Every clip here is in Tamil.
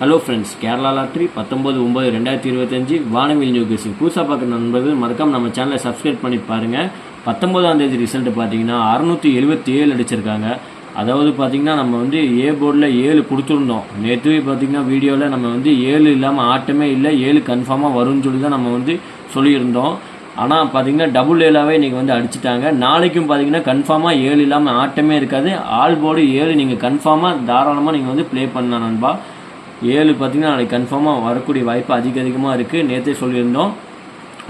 ஹலோ ஃப்ரெண்ட்ஸ் கேரளா லாட்ரி பத்தொம்பது ஒம்பது ரெண்டாயிரத்தி இருபத்தஞ்சு வானவில் நியூ கேசிங் புதுசாக பார்க்குற நண்பர்கள் மறக்காமல் நம்ம சேனலை சப்ஸ்கிரைப் பண்ணி பாருங்கள் பத்தொம்பதாம் தேதி ரிசல்ட் பார்த்தீங்கன்னா அறுநூற்றி எழுபத்தி ஏழு அடிச்சிருக்காங்க. அதாவது பார்த்தீங்கன்னா நம்ம வந்து ஏ போர்டில் ஏழு கொடுத்துருந்தோம். நேற்று பார்த்தீங்கன்னா வீடியோவில் நம்ம வந்து ஏழு இல்லாமல் ஆட்டமே இல்லை ஏழு கன்ஃபார்மாக வரும்னு சொல்லி தான் நம்ம வந்து சொல்லியிருந்தோம். ஆனால் பார்த்தீங்கன்னா டபுள் ஏழாவே இன்றைக்கி வந்து அடிச்சிட்டாங்க. நாளைக்கும் பார்த்தீங்கன்னா கன்ஃபார்மாக ஏழு இல்லாமல் ஆட்டமே இருக்காது. ஆல் போர்டு ஏழு நீங்கள் கன்ஃபார்மாக தாராளமாக நீங்கள் வந்து ப்ளே பண்ணலாம் நண்பா. ஏழு பார்த்தீங்கன்னா நாளைக்கு கன்ஃபார்மாக வரக்கூடிய வாய்ப்பு அதிக அதிகமாக இருக்குது நேற்றே சொல்லியிருந்தோம்.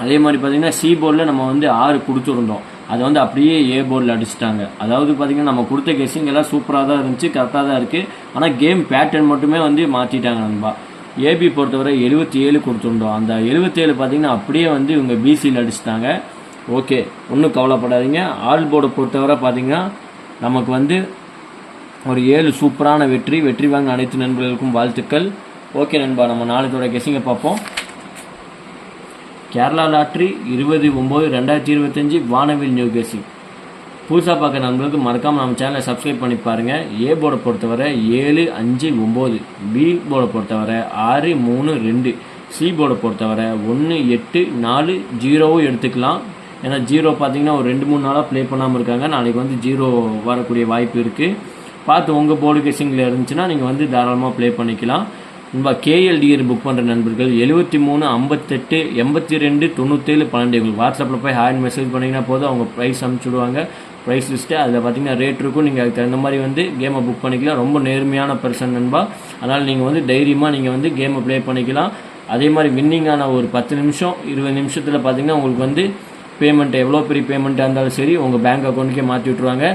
அதே மாதிரி பார்த்தீங்கன்னா சி போர்டில் நம்ம வந்து ஆறு கொடுத்துருந்தோம். அதை வந்து அப்படியே ஏ போர்டில் அடிச்சிட்டாங்க. அதாவது பார்த்தீங்கன்னா நம்ம கொடுத்த கெஸிங் எல்லாம் சூப்பராக தான் இருந்துச்சு கரெக்டாக தான் இருக்குது ஆனால் கேம் பேட்டர்ன் மட்டுமே வந்து மாற்றிட்டாங்க நண்பா. ஏபி பொறுத்தவரை எழுபத்தி ஏழு கொடுத்துருந்தோம். அந்த எழுபத்தேழு பார்த்தீங்கன்னா அப்படியே வந்து இவங்க பிசியில் அடிச்சிட்டாங்க. ஓகே ஒன்றும் கவலைப்படாதீங்க. ஆல் போர்டை பொறுத்தவரை பார்த்தீங்கன்னா நமக்கு வந்து ஒரு ஏழு சூப்பரான வெற்றி வெற்றி வாங்க அனைத்து நண்பர்களுக்கும் வாழ்த்துக்கள். ஓகே நண்பா நம்ம நாளைக்கோட கெஸிங்கை பார்ப்போம். கேரளா லாட்ரி இருபது ஒம்பது ரெண்டாயிரத்தி இருபத்தஞ்சி வானவில் நியூ கெஸிங் புதுசாக பார்க்குற நண்பர்களுக்கு மறக்காமல் நம்ம சேனலை சப்ஸ்கிரைப் பண்ணி பாருங்கள் ஏ போர்டை பொறுத்தவரை ஏழு அஞ்சு ஒம்பது. பி போர்டை பொறுத்தவரை ஆறு மூணு ரெண்டு. சி போர்டை பொறுத்தவரை ஒன்று எட்டு நாலு ஜீரோவும் எடுத்துக்கலாம். ஏன்னா ஜீரோ பார்த்தீங்கன்னா ஒரு ரெண்டு மூணு நாளாக ப்ளே பண்ணாமல் இருக்காங்க. நாளைக்கு வந்து ஜீரோ வரக்கூடிய வாய்ப்பு இருக்குது பார்த்து உங்கள் போர்டு கேசிங்கில் இருந்துச்சுன்னா நீங்கள் வந்து தாராளமாக ப்ளே பண்ணிக்கலாம். நண்பா கேஎல்டிஆர் புக் பண்ணுற நண்பர்கள் எழுபத்தி மூணு ஐம்பத்தெட்டு எண்பத்தி ரெண்டு தொண்ணூற்றேழு பன்னெண்டு. உங்களுக்கு வாட்ஸ்அப்பில் போய் ஹேண்ட் மெசேஜ் பண்ணிங்கன்னா போதும். அவங்க ப்ரைஸ் அனுப்பிச்சுடுவாங்க. ப்ரைஸ் லிஸ்ட்டு அதில் பார்த்தீங்கன்னா ரேட் இருக்கும். நீங்கள் அதுக்கு தகுந்த மாதிரி வந்து கேமை புக் பண்ணிக்கலாம். ரொம்ப நேர்மையான பர்சன் நண்பா. அதனால் நீங்கள் வந்து தைரியமாக நீங்கள் வந்து கேமை ப்ளே பண்ணிக்கலாம். அதே மாதிரி வின்னிங்கான ஒரு பத்து நிமிஷம் இருபது நிமிஷத்தில் பார்த்தீங்கன்னா உங்களுக்கு வந்து பேமெண்ட் எவ்வளோ பெரிய பேமெண்ட்டாக இருந்தாலும் சரி உங்கள் பேங்க் அக்கௌண்ட்டுக்கே மாற்றி விட்ருவாங்க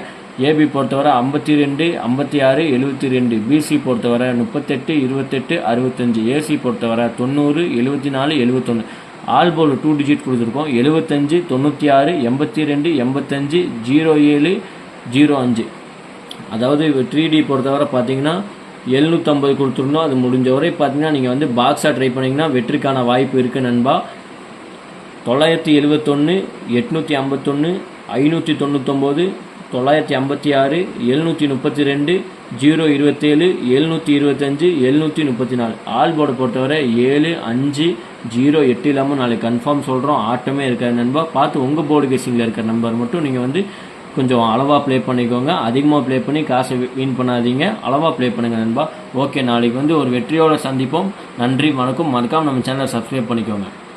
ஏபி பொறுத்தவரை ஐம்பத்தி ரெண்டு ஐம்பத்தி ஆறு எழுபத்தி ரெண்டு. பிசி பொறுத்தவரை முப்பத்தெட்டு இருபத்தெட்டு அறுபத்தஞ்சு. ஏசி பொறுத்தவரை தொண்ணூறு எழுபத்தி நாலு எழுபத்தொன்று ஆல் போல் டூ டிஜிட் கொடுத்துருக்கோம். எழுபத்தஞ்சு தொண்ணூற்றி ஆறு எண்பத்தி ரெண்டு எண்பத்தஞ்சு ஜீரோ ஏழு ஜீரோ அஞ்சு. அதாவது த்ரீ டி பொறுத்தவரை பார்த்தீங்கன்னா எழுநூற்றம்பது கொடுத்துருந்தோம். அது முடிஞ்ச வரை பார்த்தீங்கன்னா நீங்கள் வந்து பாக்ஸாக ட்ரை பண்ணிங்கன்னா வெற்றிக்கான வாய்ப்பு இருக்குது நண்பா. தொள்ளாயிரத்தி எழுபத்தொன்று எட்நூற்றி ஐம்பத்தொன்று ஐநூற்றி தொண்ணூத்தொம்போது தொள்ளாயிரத்தி ஐம்பத்தி ஆறு எழுநூற்றி முப்பத்தி ரெண்டு ஜீரோ இருபத்தேழு எழுநூற்றி இருபத்தஞ்சு எழுநூற்றி முப்பத்தி நாலு. ஆல் போர்டை பொறுத்தவரை ஏழு அஞ்சு ஜீரோ எட்டு இல்லாமல் நாளைக்கு கன்ஃபார்ம் சொல்கிறோம் ஆட்டமே இருக்காது நண்பா. பார்த்து உங்கள் போர்டு கேசிங்கில் இருக்கிற நம்பர் மட்டும் நீங்கள் வந்து கொஞ்சம் அளவாக ப்ளே பண்ணிக்கோங்க. அதிகமாக ப்ளே பண்ணி காசை வீண் பண்ணாதீங்க. அளவாக ப்ளே பண்ணுங்கள் நண்பா. ஓகே நாளைக்கு வந்து ஒரு வெற்றியோடு சந்திப்போம். நன்றி வணக்கம். மறக்காமல் நம்ம சேனலை சப்ஸ்கிரைப் பண்ணிக்கோங்க.